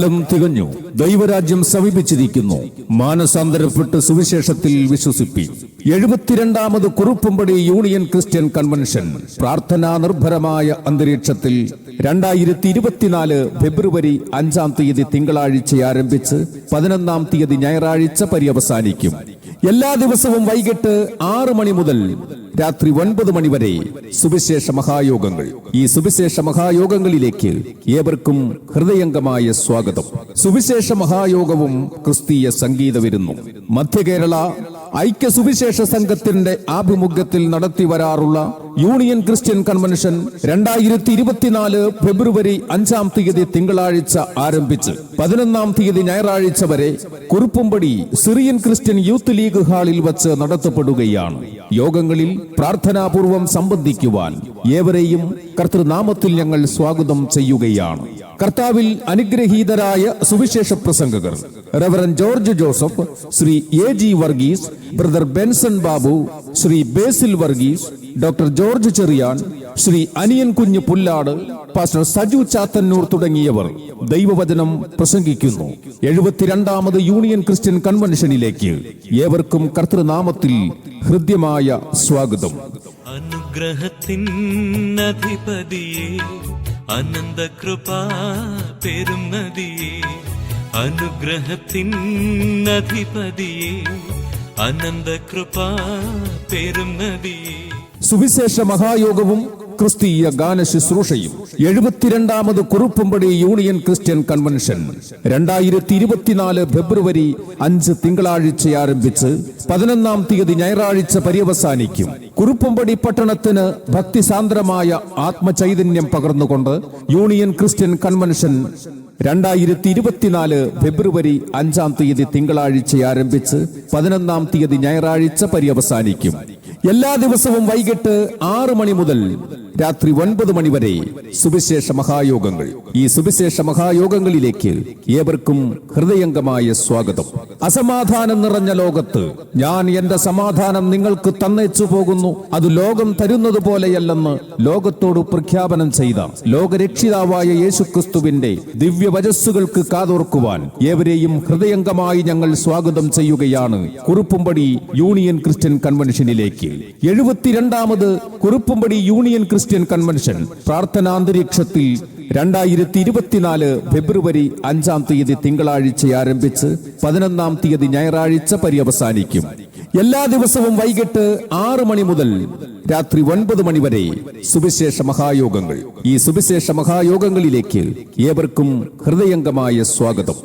കാലം തികഞ്ഞു. ദൈവരാജ്യം സമീപിച്ചിരിക്കുന്നു മാനസാന്തരപ്പെട്ട് സുവിശേഷത്തിൽ വിശ്വസിപ്പി. എഴുപത്തിരണ്ടാമത് കുറുപ്പുംപടി യൂണിയൻ ക്രിസ്ത്യൻ കൺവെൻഷൻ. പ്രാർത്ഥനാ നിർഭരമായ അന്തരീക്ഷത്തിൽ രണ്ടായിരത്തി ഇരുപത്തിനാല് ഫെബ്രുവരി അഞ്ചാം തീയതി തിങ്കളാഴ്ച ആരംഭിച്ച് പതിനൊന്നാം തീയതി ഞായറാഴ്ച പര്യവസാനിക്കും. എല്ലാ ദിവസവും വൈകിട്ട് ആറ് മണി മുതൽ രാത്രി ഒൻപത് മണി വരെ സുവിശേഷ മഹായോഗങ്ങൾ. ഈ സുവിശേഷ മഹായോഗങ്ങളിലേക്ക് ഏവർക്കും ഹൃദയംഗമായ സ്വാഗതം. സുവിശേഷ മഹായോഗവും ക്രിസ്തീയ സംഗീത വരുന്നു. മധ്യ കേരള ഐക്യ സുവിശേഷ സംഘത്തിന്റെ ആഭിമുഖ്യത്തിൽ നടത്തി വരാറുള്ള യൂണിയൻ ക്രിസ്ത്യൻ കൺവെൻഷൻ രണ്ടായിരത്തി ഇരുപത്തിനാല് ഫെബ്രുവരി അഞ്ചാം തീയതി തിങ്കളാഴ്ച ആരംഭിച്ച്. പതിനൊന്നാം തീയതി ഞായറാഴ്ച വരെ Kuruppampady Syrian Christian youth league ഹാളിൽ വച്ച് നടത്തപ്പെടുകയാണ്. യോഗങ്ങളിൽ പ്രാർത്ഥനാപൂർവം സംബന്ധിക്കുവാൻ ഏവരെയും കർത്തൃനാമത്തിൽ ഞങ്ങൾ സ്വാഗതം ചെയ്യുകയാണ്. കർത്താവിൽ അനുഗ്രഹീതരായ സുവിശേഷ പ്രസംഗകർ reverend George Joseph Shri A G Varghese brother Benson Babu Shri Basil Varghese doctor George Cherian Shri Aniyan Kunju Pullad pastor Saju Chathannoor തുടങ്ങിയവർ ദൈവവചനം പ്രസംഗിക്കുന്നു. എഴുപത്തിരണ്ടാമത് യൂണിയൻ ക്രിസ്ത്യൻ കൺവെൻഷനിലേക്ക് ഏവർക്കും കർത്തൃനാമത്തിൽ ഹൃദ്യമായ സ്വാഗതം. അനുഗ്രഹത്തിൻ പെരും നദിയെ അനുഗ്രഹത്തിൻ അധിപതിയെ അനന്തകൃപാ പെരും നദിയെ സുവിശേഷ മഹായോഗവും ക്രിസ്തീയ ഗാന ശുശ്രൂഷയും. എഴുപത്തിരണ്ടാമത് കുറുപ്പുംപടി യൂണിയൻ ക്രിസ്ത്യൻ കൺവെൻഷൻ. രണ്ടായിരത്തി ഇരുപത്തിനാല് ഫെബ്രുവരി അഞ്ച് തിങ്കളാഴ്ച ആരംഭിച്ച് പതിനൊന്നാം തീയതി ഞായറാഴ്ച പര്യവസാനിക്കും. കുറുപ്പുംപടി പട്ടണത്തിന് ഭക്തിസാന്ദ്രമായ ആത്മചൈതന്യം പകർന്നുകൊണ്ട് യൂണിയൻ ക്രിസ്ത്യൻ കൺവെൻഷൻ രണ്ടായിരത്തി ഇരുപത്തിനാല് ഫെബ്രുവരി അഞ്ചാം തീയതി തിങ്കളാഴ്ച ആരംഭിച്ച് പതിനൊന്നാം തീയതി ഞായറാഴ്ച പര്യവസാനിക്കും. എല്ലാ ദിവസവും വൈകിട്ട് ആറു മണി മുതൽ രാത്രി ഒൻപത് മണി വരെ സുവിശേഷ മഹായോഗങ്ങൾ. ഈ സുവിശേഷ മഹായോഗങ്ങളിലേക്ക് ഏവർക്കും ഹൃദയംഗമായ സ്വാഗതം. അസമാധാനം നിറഞ്ഞ ലോകത്ത് ഞാൻ എന്റെ സമാധാനം നിങ്ങൾക്ക് തന്നേച്ചു പോകുന്നു. അത് ലോകം തരുന്നത് പോലെയല്ലെന്ന് ലോകത്തോട് പ്രഖ്യാപനം ചെയ്ത ലോകരക്ഷിതാവായ യേശുക്രിസ്തുവിന്റെ ദിവ്യവചസ്സുകൾക്ക് കാതോർക്കുവാൻ ഏവരെയും ഹൃദയംഗമായി ഞങ്ങൾ സ്വാഗതം ചെയ്യുകയാണ്. കുറുപ്പുംപടി യൂണിയൻ ക്രിസ്ത്യൻ കൺവെൻഷനിലേക്ക്. എഴുപത്തിരണ്ടാമത് കുറുപ്പുംപടി യൂണിയൻ ക്രിസ്ത്യൻ കൺവെൻഷൻ പ്രാർത്ഥനാന്തരീക്ഷത്തിൽ രണ്ടായിരത്തി ഇരുപത്തിനാല് ഫെബ്രുവരി അഞ്ചാം തീയതി തിങ്കളാഴ്ച ആരംഭിച്ച് പതിനൊന്നാം തീയതി ഞായറാഴ്ച പര്യവസാനിക്കും എല്ലാ ദിവസവും വൈകിട്ട് ആറ് മണി മുതൽ രാത്രി ഒൻപത് മണി വരെ സുവിശേഷ മഹായോഗങ്ങൾ. ഈ സുവിശേഷ മഹായോഗങ്ങളിലേക്ക് ഏവർക്കും ഹൃദയംഗമായ സ്വാഗതം.